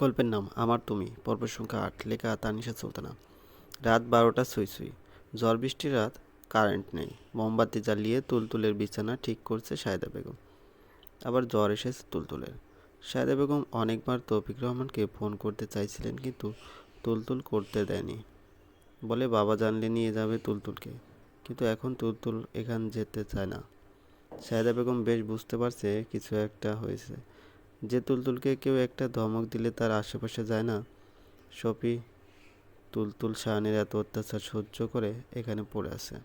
গল্পের নাম আমার তুমি। পর্ব সংখ্যা আট। লেখা তানিশা সুলতানা রাত বারোটা সুই সুই। ঝড় বৃষ্টির রাত কারেন্ট নেই। মোমবাতি জ্বালিয়ে তুলতুলের বিছানা ঠিক করছে সায়দা বেগম। আবার জ্বর এসেছে তুলতুলের। সায়দা বেগম অনেকবার তৌফিক রহমানকে ফোন করতে চাইছিলেন কিন্তু তুলতুল করতে দেয়নি। বলে বাবা জানলে নিয়ে যাবে তুলতুলকে। কিন্তু এখন তুলতুল এখান যেতে চায় না। সায়দা বেগম বেশ বুঝতে পারছে কিছু একটা হয়েছে। যে তুলতুলকে কেউ একটা ধমক দিলে তার আশেপাশে যায় না। সপি তুলতুল শাহানের এত অত্যাচার সহ্য করে এখানে পড়ে আছে।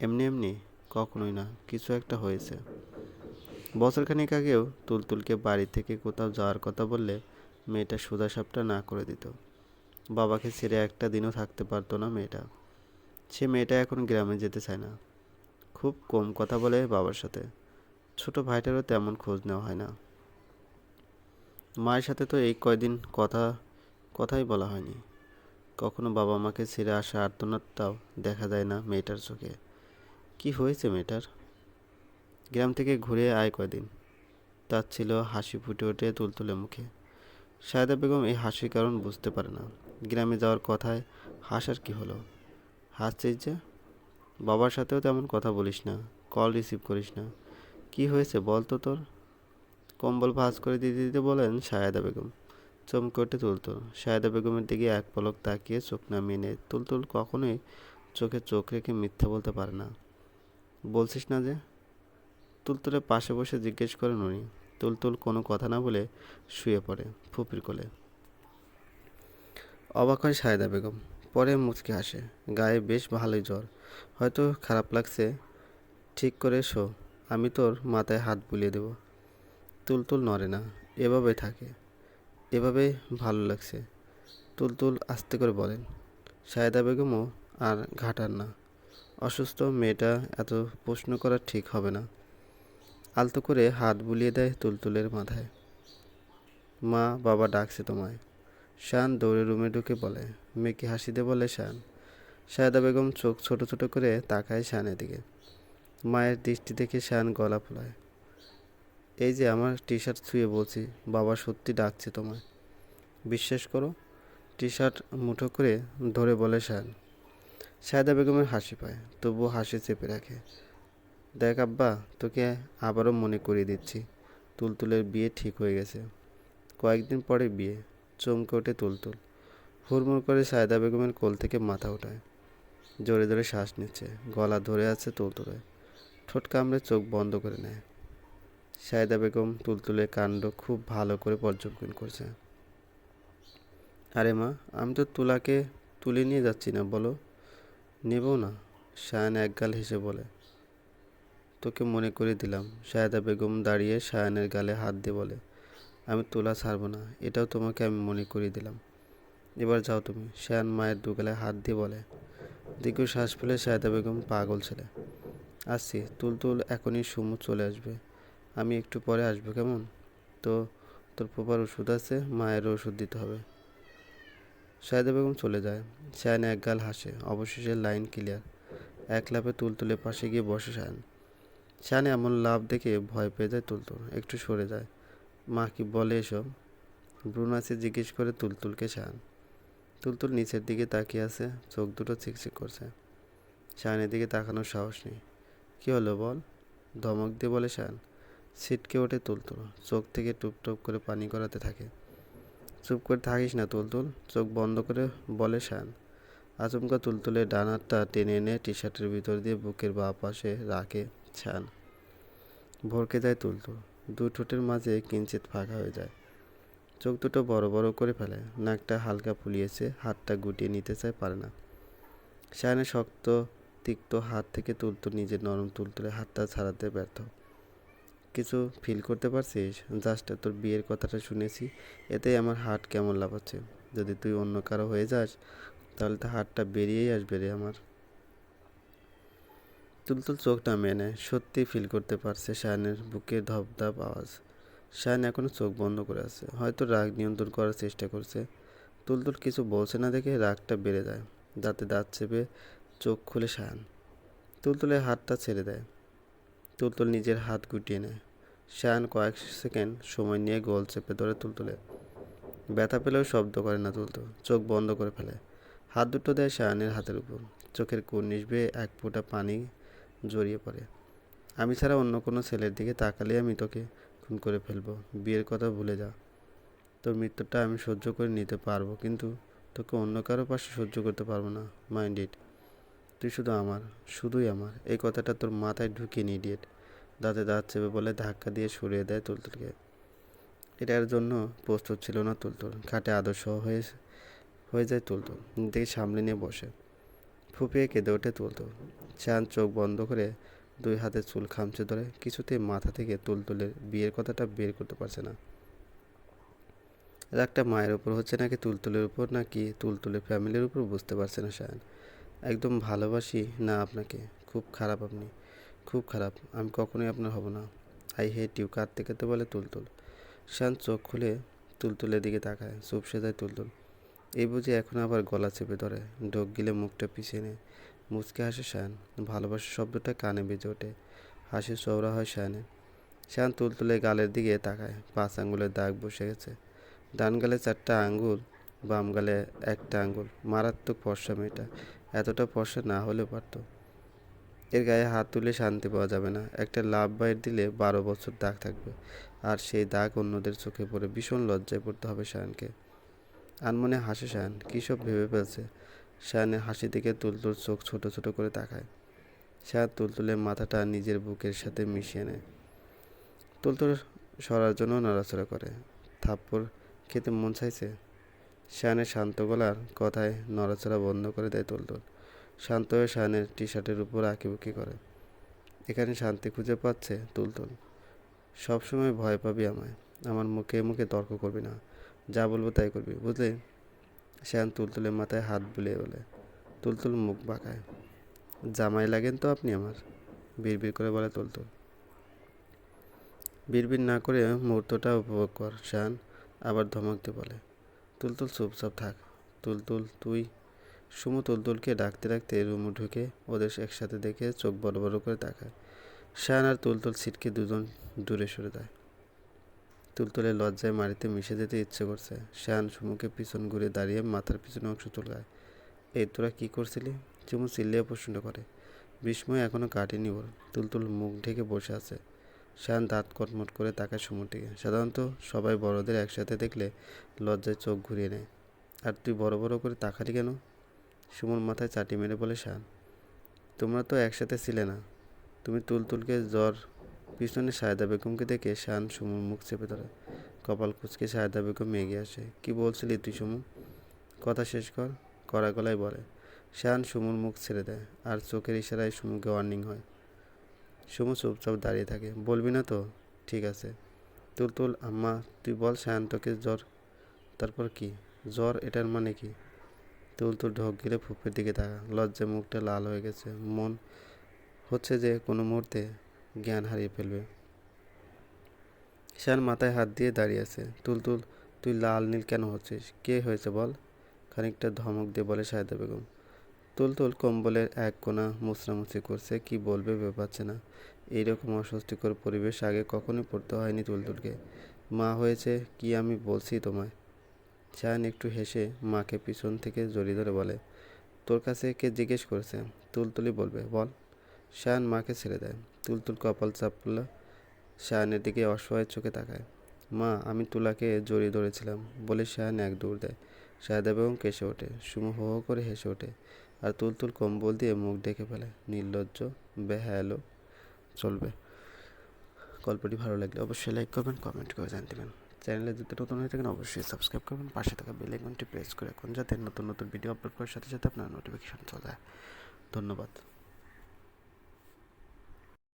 এমনি এমনি কখনোই না, কিছু একটা হয়েছে। বছরখানেক আগেও তুলতুলকে বাড়ি থেকে কোথাও যাওয়ার কথা বললে মেয়েটা সোজা সাপটা না করে দিত। বাবাকে ছেড়ে একটা দিনও থাকতে পারতো না মেয়েটা। সে মেয়েটা এখন গ্রামে যেতে চায় না। খুব কম কথা বলে বাবার সাথে। ছোট ভাইটারও তেমন খোঁজ নেওয়া হয় না। মায়ের সাথে তো এই কয়দিন কথা, কথাই বলা হয়নি। কখনো বাবা মাকে ছেড়ে আসা আর্তনাদটাও দেখা যায় না মেয়েটার চোখে। কি হয়েছে মেয়েটার? গ্রাম থেকে ঘুরে আয় কয়দিন? তার ছিল হাসি ফুটে ওঠে তুলতুলে মুখে। সায়দা বেগম এই হাসির কারণ বুঝতে পারে না। গ্রামে যাওয়ার কথায় হাসার কি হলো? হাসছিস যে? বাবার সাথেও তেমন কথা বলিস না কল রিসিভ করিস না। কি হয়েছে বল তো তোর? কম্বল ভাঁজ করে দিতে দিতে বলেন, সায়দা বেগম। চমকে উঠে তুলতুল সায়দা বেগমের দিকে এক পলক তাকিয়ে চোখ নামিয়ে নেয়। তুলতুল কখনোই চোখে চোখ রেখে মিথ্যা বলতে পারে না। বলছিস না যে? তুলতুলের পাশে বসে জিজ্ঞেস করেন উনি। তুলতুল কোনো কথা না বলে শুয়ে পড়ে ফুপির কোলে। অবাক হয় সায়দা বেগম। পরে মুচকে হাসে। গায়ে বেশ ভালোই জ্বর। হয়তো খারাপ লাগছে। ঠিক করে শো। আমি তোর মাথায় হাত বুলিয়ে দেব। তুলতুল নড়ে না, এভাবে থাকে। এভাবেই ভালো লাগছে। তুলতুল আস্তে করে বলেন, সায়দা বেগমও আর ঘাটার না। অসুস্থ মেয়েটা এত প্রশ্ন করা ঠিক হবে না। আলতো করে হাত বুলিয়ে দেয় তুলতুলের মাথায়। মা, বাবা ডাকছে তোমায়। শান দৌড়ে রুমে ঢুকে বলে, মেয়েকে হাসি দিয়ে বলে শান। সায়দা বেগম চোখ ছোট ছোট করে তাকায় শানের দিকে। মায়ের দৃষ্টি দেখে শান গলা ফোলায়। এই যে আমার টি শার্ট ছুঁয়ে বলছি, বাবা সত্যি ডাকছে তোমায়। বিশ্বাস করো টি শার্ট মুঠো করে ধরে বলে শান সায়দা বেগমের হাসি পায়, তবুও হাসি চেপে রাখে। দেখ আব্বা, তোকে আবারও মনে করিয়ে দিচ্ছি, তুলতুলের বিয়ে ঠিক হয়ে গেছে। কয়েকদিন পরে বিয়ে, চমকে ওঠে তুলতুল। হুড়মুড় করে সায়দা বেগমের কোল থেকে মাথা ওঠায়। জোরে জোরে শ্বাস নিচ্ছে, গলা ধরে আছে তুলতুলে ঠোঁট কামড়ে চোখ বন্ধ করে নেয়। সায়দা বেগম তুলতুলের কাণ্ড খুব ভালো করে পর্যবেক্ষণ করছে। আরে মা, আমি তো তুলাকে তুলে নিয়ে যাচ্ছি না, বলো। নেব না, শায়ান একগাল হেসে বলে। তোকে মনে করে দিলাম সায়দা বেগম দাঁড়িয়ে শায়ানের গালে হাত দিয়ে বলে, আমি তোলা ছাড়বো না, এটাও তোমাকে আমি মনে করিয়ে দিলাম। এবার যাও তুমি, শায়ান মায়ের দুগালে হাত দিয়ে বলে, দীর্ঘ শ্বাস ফেলে সায়দা বেগম পাগল ছেলে। আসছি, তুলতুল এখনই সুমু চলে আসবে। আমি একটু পরে আসব কেমন? তো তোর পোপার ওষুধ আছে মায়ের ওষুধ দিতে হবে। সায়দা বেগম চলে যায়। শায়ান এক গাল হাসে। অবশেষে লাইন ক্লিয়ার। এক লাফে তুলতুলের পাশে গিয়ে বসে শায়ান শায়ান এমন লাভ দেখে ভয় পেয়ে যায় তুলতুল। একটু সরে যায়। মা কি বলে এসব? ব্রুনাসি জিজ্ঞেস করে তুলতুলকে শায়ান তুলতুল নিচের দিকে তাকিয়ে আছে। চোখ দুটো চিকচিক করছে। শায়ানের দিকে তাকানোর সাহস নেই। কী হলো বল? ধমক দিয়ে বলে শায়ান ছিটকে ওঠে তুলতুল চোখ থেকে টুপটুপ করে পানি করাতে থাকে। চুপ করে থাকিস না তুলতুল চোখ বন্ধ করে বলে শান আচমকা তুলতুলের ডান হাতটা টেনে এনে টি শার্টের ভিতর দিয়ে বুকের বা পাশে রাখে ছান ভরকে যায় তুলতুল দু ঠোঁটের মাঝে কিঞ্চিত ফাঁকা হয়ে যায়। চোখ দুটো বড় বড় করে ফেলে, নাকটা হালকা ফুলিয়েছে, হাতটা গুটিয়ে নিতে চায় পারে না। শায়নের শক্ত, তিক্ত হাত থেকে তুলতুল নিজের নরম তুলতুলে হাতটা ছাড়াতে ব্যর্থ। কিছু ফিল করতে পারছিস? জাস্ট তোর বিয়ের কথাটা শুনেছি এতেই আমার হার্ট কেমন লাফাচ্ছে? যদি তুই অন্য কারও হয়ে যাস, তাহলে তো হার্টটা বেরিয়েই আসবে রে আমার। তুলতুল চোখ নামিয়ে নেয় সত্যি ফিল করতে পারছে শায়নের বুকে ধপধপ আওয়াজ। শায়ন এখনও চোখ বন্ধ করে আছে, হয়তো রাগ নিয়ন্ত্রণ করার চেষ্টা করছে। তুলতুল কিছু বলছে না দেখে রাগটা বেড়ে যায়, দাঁতে দাঁত চেপে চোখ খুলে শায়ন। তুলতুলের হাতটা ছেড়ে দেয়। তুলতুল নিজের হাত গুটিয়ে নেয়। শায়ান কয়েক সেকেন্ড সময় নিয়ে গোল চেপে ধরে তুলতুলে। ব্যথা পেলেও শব্দ করে না তুলতো চোখ বন্ধ করে ফেলে। হাত দুটো দেয় শায়ানের হাতের উপর। চোখের কুর্নিশ বেয়ে এক ফোঁটা পানি জড়িয়ে পড়ে। আমি ছাড়া অন্য কোনো ছেলের দিকে তাকালে আমি তোকে খুন করে ফেলব। বিয়ের কথা ভুলে যা। তোর মৃত্যুটা আমি সহ্য করে নিতে পারব, কিন্তু তোকে অন্য কারও পাশে সহ্য করতে পারব না, মাইন্ড ইট। তুই শুধু আমার, শুধুই আমার। এই কথাটা তোর মাথায় ঢুকিয়ে নি ডিয়েট দাঁতে দাঁত চেপে বলে ধাক্কা দিয়ে সরিয়ে দেয় তুলতুলকে। এটার জন্য প্রস্তুত ছিল না তুলতুল। খাটে আদর্শ হয়ে হয়ে যায় তুলতুল। নিজেকে সামলে নিয়ে বসে। ফুপিয়ে কেঁদে ওঠে তুলতুল। চান চোখ বন্ধ করে দুই হাতে চুল খামচে ধরে কিছুতেই মাথা থেকে তুলতুলের বিয়ের কথাটা বের করতে পারছে না। রাগটা মায়ের উপর হচ্ছে নাকি তুলতুলের উপর, নাকি তুলতুলের ফ্যামিলির উপর বুঝতে পারছে না শায়ন একদম ভালোবাসি না আপনাকে। খুব খারাপ আপনি। খুব খারাপ। আমি কখনোই আপনার হব না। I hate you. কাঁদতে কাঁদতে বলে? তুলতুল। শান চোখ খুলে তুলতুলের দিকে তাকায় চুপসে যায় তুলতুল। এই বুঝে এখন আবার গলা চেপে ধরে। ঢোক গিলে মুখটা পিছিয়ে নেয়। মুচকে হাসে শায়ন। ভালোবাসার শব্দটা কানে বেজে ওঠে। হাসি চৌড়া হয় শায়নের শায়ন তুলতুলে গালের দিকে তাকায়। পাঁচ আঙ্গুলের দাগ বসে গেছে। ডান গালে চারটা আঙ্গুল, বাম গালে একটা আঙ্গুল। মারাত্মক ফর্সা মেয়েটা। এতটা ফর্সা না হলেও পারতো। এর গায়ে হাত তুলে শান্তি পাওয়া যাবে না। একটা লাভ বাইট দিলে বারো বছর দাগ থাকবে। আর সেই দাগ অন্যদের চোখে পড়ে ভীষণ লজ্জায় পড়তে হবে শায়নকে। আনমনে হাসে শায়ন, কী সব ভেবে ফেলছে? শায়নের হাসি থেকে তুলতুল চোখ ছোট ছোট করে তাকায়। শায়ন তুলতুলের মাথাটা নিজের বুকের সাথে মিশিয়ে নেয়। তুলতুল সরার জন্য নড়াচড়া করে। থাপ্পড় খেতে মন চাইছে? শায়নের শান্ত গলার কথায় নড়াচড়া বন্ধ করে দেয় তুলতুল শান্ত হয়ে শায়নের টি শার্টের উপর আঁকিবুকি করে। এখানে শান্তি খুঁজে পাচ্ছে তুলতুল সবসময় ভয় পাবি আমায়। আমার মুখে মুখে তর্ক করবি না। যা বলব তাই করবি, বুঝলি? শ্যান তুলতুলের মাথায় হাত বুলিয়ে বলে। তুলতুল মুখ বাঁকায়। জামাই লাগেন তো আপনি আমার, বিড়বিড় করে বলে তুলতুল বিড়বিড় না করে মুহূর্তটা উপভোগ কর, শ্যান আবার ধমক দিয়ে বলে। তুলতুল চুপচাপ থাক। তুলতুল তুই। সুমু তুলতুলকে ডাকতে ডাকতে রুমে ঢুকে ওদের একসাথে দেখে চোখ বড় বড় করে তাকায়। শান আর তুলতুল ছিটকে দুজন দূরে সরে দেয় তুলতুলের লজ্জায় মাটিতে মিশে যেতে ইচ্ছে করছে। শান সুমুকে পিছন ঘুরে দাঁড়িয়ে মাথার পিছনে অংশ চুলকায় এই তোরা কী করছিলি? চুমু চিল্লিয়ে প্রশ্ন করে। বিস্ময় এখনও কাটেনি ওর। তুলতুল মুখ ঢেকে বসে আছে। শান দাঁত কটমট করে তাকায় সুমুটিকে সাধারণত সবাই বড়দের একসাথে দেখলে লজ্জায় চোখ ঘুরিয়ে নেয়। আর তুই বড় বড় করে তাকালি কেন? সুমন মাথায় চাটি মেরে বলে শান, তোমরা তো একসাথে ছিলে না। তুমি তুলতুলকে জ্বর, পিছনে সায়দা বেগমকে দেখে শান সুমুর মুখ চেপে ধরে। কপাল কুচকে সায়দা বেগম এগিয়ে আসে, কি বলছিলি তুই সুমু? কথা শেষ কর। কড়া গলায় বলে। শান সুমুর মুখ ছেড়ে দেয়, আর চোখের ইশারায় সুমুকে ওয়ার্নিং হয়। সুমু চুপচাপ দাঁড়িয়ে থাকে। বলবি না তো? ঠিক আছে। তুলতুল, আম্মা, তুই বল শান তোকে জ্বর, তারপর কি? জ্বর এটার মানে কি? তুলতুল ঢোক গিলে ফুপের দিকে তাকা লজ্জায় মুখটা লাল হয়ে গেছে। মন হচ্ছে যে কোনো মুহূর্তে জ্ঞান হারিয়ে ফেলবে। শান মাথায় হাত দিয়ে দাঁড়িয়ে আছে। তুলতুল, তুই লাল নীল কেন হচ্ছিস? কে হয়েছে বল? খানিকটা ধমক দিয়ে বলে সায়দা বেগম। তুলতুল কম্বলের এক কোণা মুচড়ামুচি করছে, কি বলবে ভেবে পাচ্ছে না। এইরকম অস্বস্তিকর পরিবেশ আগে কখনোই পড়তে হয়নি তুলতুলকে মা হয়েছে, কি আমি বলছি তোমায়? শায়ন একটু হেসে মাকে পিছন থেকে জড়িয়ে ধরে বলে, তোর কাছে কে জিজ্ঞেস করেছে? তুলতুলি বলবে, বল। শায়ন মাকে ছেড়ে দেয়। তুলতুল কপাল চাপল শায়নের দিকে অসহায় চোখে তাকায়। মা, আমি তুলাকে জড়িয়ে ধরেছিলাম, বলে শায়ন এক দৌড় দেয়। শায়দা বেগম কেসে ওঠে। সুমো হো করে হেসে ওঠে। আর তুলতুল কম্বল দিয়ে মুখ ডেকে ফেলে। নির্লজ্জ, বেহায়ালো, চলবে। গল্পটি ভালো লাগলে অবশ্যই লাইক করবেন কমেন্ট করে জানতে পারেন চ্যানেলে যদি নতুন হয়ে থাকেন, অবশ্যই সাবস্ক্রাইব করবেন। পাশে থাকা বেল আইকনটি প্রেস করে রাখুন, যাতে নতুন নতুন ভিডিও আপলোড করার সাথে সাথে আপনার নোটিফিকেশান চলে যায়। ধন্যবাদ।